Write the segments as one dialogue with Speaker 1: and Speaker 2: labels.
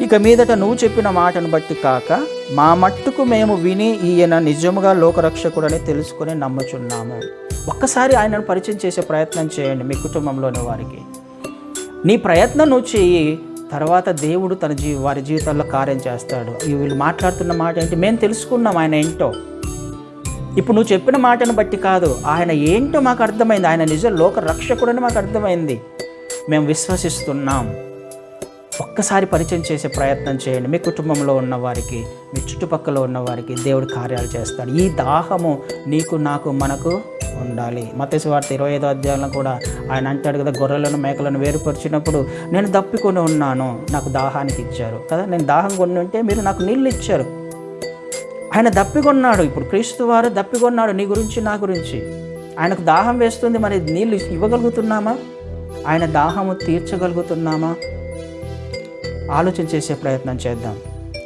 Speaker 1: ఇక మీదట నువ్వు చెప్పిన మాటను బట్టి కాక మా మట్టుకు మేము విని ఈయన నిజముగా లోకరక్షకుడని తెలుసుకొని నమ్ముచున్నాము. ఒక్కసారి ఆయనను పరిచయం చేసే ప్రయత్నం చేయండి మీ కుటుంబంలోని వారికి. నీ ప్రయత్నం నువ్వు చేయి తర్వాత దేవుడు తన జీ వారి జీవితాల్లో కార్యం చేస్తాడు. ఈ వీళ్ళు మాట్లాడుతున్న మాట ఏంటి? మేము తెలుసుకున్నాం ఆయన ఏంటో. ఇప్పుడు నువ్వు చెప్పిన మాటను బట్టి కాదు ఆయన ఏంటో మాకు అర్థమైంది. ఆయన నిజ లోక రక్షకుడని మాకు అర్థమైంది. మేము విశ్వసిస్తున్నాం. ఒక్కసారి పరిచయం చేసే ప్రయత్నం చేయండి. మీ కుటుంబంలో ఉన్నవారికి మీ చుట్టుపక్కల ఉన్నవారికి దేవుడు కార్యాలు చేస్తాడు. ఈ దాహము నీకు నాకు మనకు ఉండాలి. మత్స్య వార్త ఇరవై ఐదో అధ్యాయంలో కూడా ఆయన అంటాడు కదా గొర్రెలను మేకలను వేరుపరిచినప్పుడు నేను దప్పికొని ఉన్నాను నాకు దాహానికి ఇచ్చారు. కదా నేను దాహం కొని ఉంటే మీరు నాకు నీళ్ళు ఇచ్చారు. ఆయన దప్పికొన్నాడు. ఇప్పుడు క్రీస్తు వారు దప్పికొన్నాడు నీ గురించి నా గురించి. ఆయనకు దాహం వేస్తుంది మరి నీళ్ళు ఇవ్వగలుగుతున్నామా? ఆయన దాహము తీర్చగలుగుతున్నామా? ఆలోచన చేసే ప్రయత్నం చేద్దాం.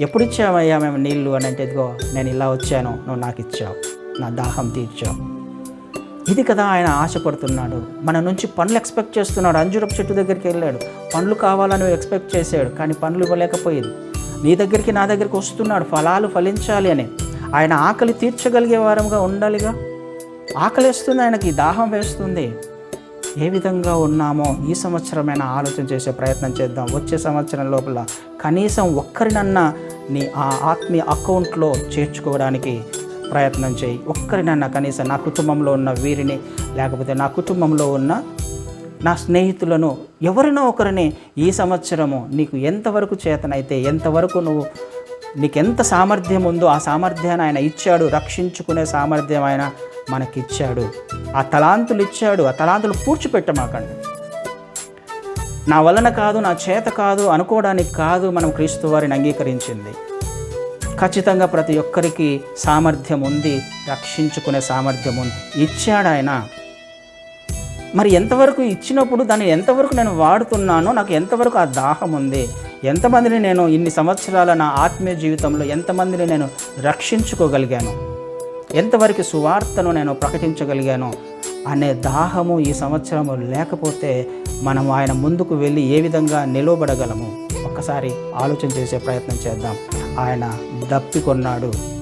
Speaker 1: ఎప్పుడు ఇచ్చామయ్యా మేము నీళ్ళు అని అంటే ఇదిగో నేను ఇలా వచ్చాను నువ్వు నాకు ఇచ్చావు నా దాహం తీర్చావు. ఇది కదా ఆయన ఆశపడుతున్నాడు. మన నుంచి పండ్లు ఎక్స్పెక్ట్ చేస్తున్నాడు. అంజురపు చెట్టు దగ్గరికి వెళ్ళాడు. పండ్లు కావాలని ఎక్స్పెక్ట్ చేశాడు కానీ పండ్లు ఇవ్వలేకపోయింది. నీ దగ్గరికి నా దగ్గరికి వస్తున్నాడు. ఫలాలు ఫలించాలి అని. ఆయన ఆకలి తీర్చగలిగే వారంగా ఉండాలిగా. ఆకలి వేస్తుంది ఆయనకి దాహం వేస్తుంది. ఏ విధంగా ఉన్నామో ఈ సంవత్సరమైనా ఆలోచన చేసే ప్రయత్నం చేద్దాం. వచ్చే సంవత్సరం లోపల కనీసం ఒక్కరినన్నా నీ ఆ ఆత్మీయ అకౌంట్లో చేర్చుకోవడానికి ప్రయత్నం చేయి. ఒక్కరినన్నా కనీసం నా కుటుంబంలో ఉన్న వీరిని లేకపోతే నా కుటుంబంలో ఉన్న నా స్నేహితులను ఎవరినో ఒకరిని ఈ సంవత్సరము నీకు ఎంతవరకు చేతనైతే ఎంతవరకు నువ్వు నీకు ఎంత సామర్థ్యం ఉందో ఆ సామర్థ్యాన్ని ఆయన ఇచ్చాడు. రక్షించుకునే సామర్థ్యం ఆయన మనకిచ్చాడు. ఆ తలాంతులు ఇచ్చాడు ఆ తలాంతులు పూడ్చిపెట్టమాకండి. నా వలన కాదు నా చేత కాదు అనుకోవడానికి కాదు మనం క్రీస్తు వారిని అంగీకరించింది. ఖచ్చితంగా ప్రతి ఒక్కరికి సామర్థ్యం ఉంది రక్షించుకునే సామర్థ్యం ఉంది. ఇచ్చాడు ఆయన. మరి ఎంతవరకు ఇచ్చినప్పుడు దాన్ని ఎంతవరకు నేను వాడుతున్నానో నాకు ఎంతవరకు ఆ దాహం ఉంది ఎంతమందిని నేను ఇన్ని సంవత్సరాల నా ఆత్మీయ జీవితంలో ఎంతమందిని నేను రక్షించుకోగలిగాను? ఎంతవరకు సువార్తను నేను ప్రకటించగలిగాను అనే దాహము ఈ సంవత్సరము లేకపోతే మనం ఆయన ముందుకు వెళ్ళి ఏ విధంగా నిలవబడగలము? ఒక్కసారి ఆలోచన చేసే ప్రయత్నం చేద్దాం. ఆయన దప్పికొన్నాడు.